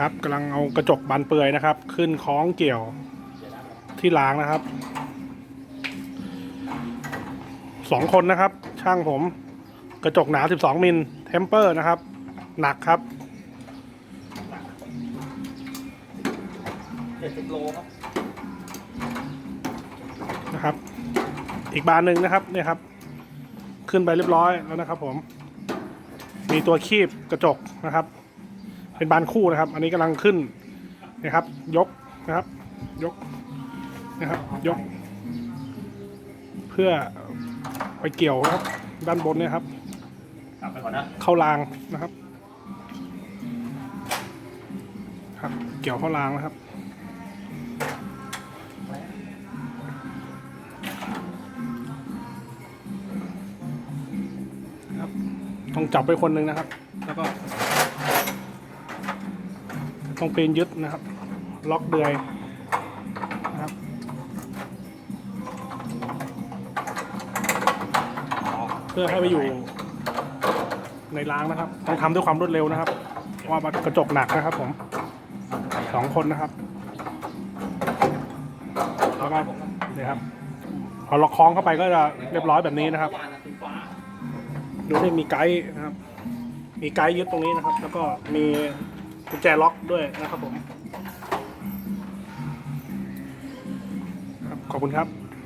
ครับกำลังเอากระจกบานเปื่อยนะครับ ขึ้นคล้องเกี่ยวที่ล้างนะครับสองคนนะครับ ช่างผม กระจกหนา 12 มิลเทมเปอร์นะครับ หนักครับเจ็ดสิบโลครับนะครับ อีกบานหนึ่งนะครับเนี่ยครับ ขึ้นไปเรียบร้อยแล้วนะครับผม มีตัวคีบกระจกนะครับ เป็นบานคู่นะครับ อันนี้กำลังขึ้นนะครับ ยกนะครับ ยกนะครับ ยก เพื่อไปเกี่ยวนะครับ ด้านบนเนี่ยครับกลับไปก่อนนะเข้ารางนะครับครับเกี่ยวเข้ารางนะครับครับต้องจับไปคนหนึ่งนะครับ แล้วก็ ต้องปีนยึดนะครับ ล็อกเดือยนะครับเพื่อให้ไปอยู่ในล้างนะครับ ต้องทำด้วยความรวดเร็วนะครับเพราะว่ากระจกหนักนะครับผมสองคนนะครับแล้วก็นี่ครับพอล็อกคล้องเข้าไปก็จะเรียบร้อยแบบนี้นะครับดูที่มีไกด์นะครับ มีไกด์ยึดตรงนี้นะครับ แล้วก็มี กุญแจล็อกด้วยนะครับผม ขอบคุณครับ